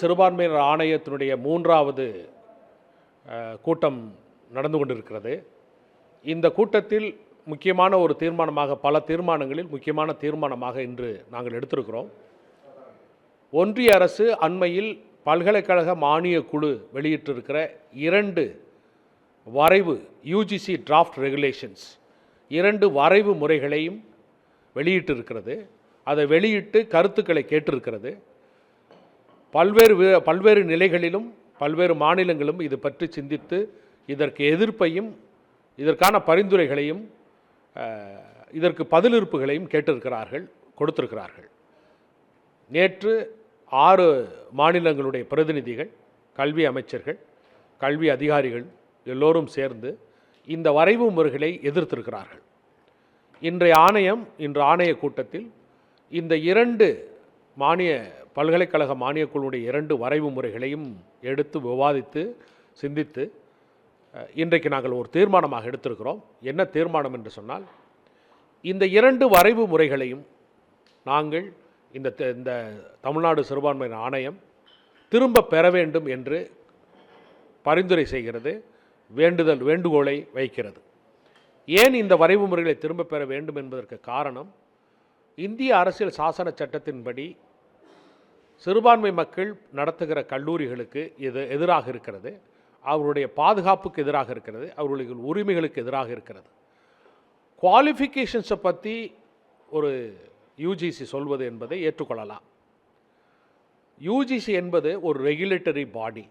சிறுபான்மையினர் ஆணையத்தினுடைய மூன்றாவது கூட்டம் நடந்து கொண்டிருக்கிறது. இந்த கூட்டத்தில் முக்கியமான ஒரு தீர்மானமாக பல தீர்மானங்களில் முக்கியமான தீர்மானமாக இன்று நாங்கள் எடுத்திருக்கிறோம். ஒன்றிய அரசு அண்மையில் பல்கலைக்கழக மானிய குழு வெளியிட்டிருக்கிற இரண்டு வரைவு யூஜிசி டிராஃப்ட் ரெகுலேஷன்ஸ் இரண்டு வரைவு முறைகளையும் வெளியிட்டிருக்கிறது. அதை வெளியிட்டு கருத்துக்களை கேட்டிருக்கிறது. பல்வேறு பல்வேறு நிலைகளிலும் பல்வேறு மாநிலங்களும் இது பற்றி சிந்தித்து இதற்கு எதிர்ப்பையும் இதற்கான பரிந்துரைகளையும் இதற்கு பதிலிருப்புகளையும் கேட்டிருக்கிறார்கள் கொடுத்திருக்கிறார்கள். நேற்று ஆறு மாநிலங்களுடைய பிரதிநிதிகள் கல்வி அமைச்சர்கள் கல்வி அதிகாரிகள் எல்லோரும் சேர்ந்து இந்த வரைவு முறைகளை எதிர்த்திருக்கிறார்கள். இன்றைய ஆணையம் இன்று ஆணைய கூட்டத்தில் இந்த இரண்டு மானிய பல்கலைக்கழக மானியக்குழுடைய இரண்டு வரைவு முறைகளையும் எடுத்து விவாதித்து சிந்தித்து இன்றைக்கு நாங்கள் ஒரு தீர்மானமாக எடுத்திருக்கிறோம். என்ன தீர்மானம் என்று சொன்னால் இந்த இரண்டு வரைவு முறைகளையும் நாங்கள் இந்த த- இந்த தமிழ்நாடு சிறுபான்மையின் ஆணையம் திரும்ப பெற வேண்டும் என்று பரிந்துரை செய்கிறது வேண்டுதல் வேண்டுகோளை வைக்கிறது. ஏன் இந்த வரைவு முறைகளை திரும்ப பெற வேண்டும் என்பதற்கு காரணம் இந்திய அரசியல் சாசன சட்டத்தின்படி சிறுபான்மை மக்கள் நடத்துகிற கல்லூரிகளுக்கு இது எதிராக இருக்கிறது. அவருடைய பாதுகாப்புக்கு எதிராக இருக்கிறது. அவர்களுடைய உரிமைகளுக்கு எதிராக இருக்கிறது. குவாலிஃபிகேஷன்ஸை பற்றி ஒரு யூஜிசி சொல்வது என்பதை ஏற்றுக்கொள்ளலாம். யூஜிசி என்பது ஒரு ரெகுலேட்டரி பாடி.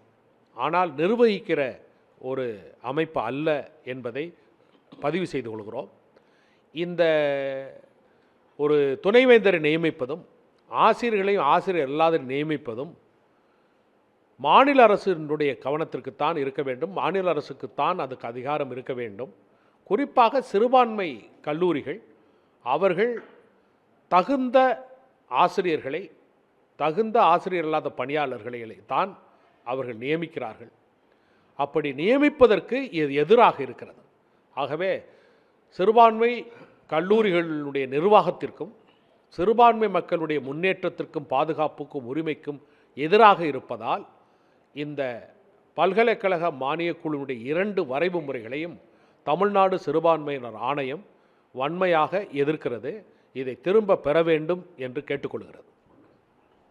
ஆனால் நிர்வகிக்கிற ஒரு அமைப்பு அல்ல என்பதை பதிவு செய்து கொள்கிறோம். இந்த ஒரு துணைவேந்தரை நியமிப்பதும் ஆசிரியர்களையும் ஆசிரியர் இல்லாத நியமிப்பதும் மாநில அரசினுடைய கவனத்திற்குத்தான் இருக்க வேண்டும். மாநில அரசுக்குத்தான் அதுக்கு அதிகாரம் இருக்க வேண்டும். குறிப்பாக சிறுபான்மை கல்லூரிகள் அவர்கள் தகுந்த ஆசிரியர்களை தகுந்த ஆசிரியர் இல்லாத பணியாளர்களை தான் அவர்கள் நியமிக்கிறார்கள். அப்படி நியமிப்பதற்கு இது எதிராக இருக்கிறது. ஆகவே சிறுபான்மை கல்லூரிகளுடைய நிர்வாகத்திற்கும் சிறுபான்மை மக்களுடைய முன்னேற்றத்திற்கும் பாதுகாப்புக்கும் உரிமைக்கும் எதிராக இருப்பதால் இந்த பல்கலைக்கழக மானியக்குழுவினுடைய இரண்டு வரைவு முறைகளையும் தமிழ்நாடு சிறுபான்மையினர் ஆணையம் வன்மையாக எதிர்க்கிறது. இதை திரும்ப பெற வேண்டும் என்று கேட்டுக்கொள்கிறது.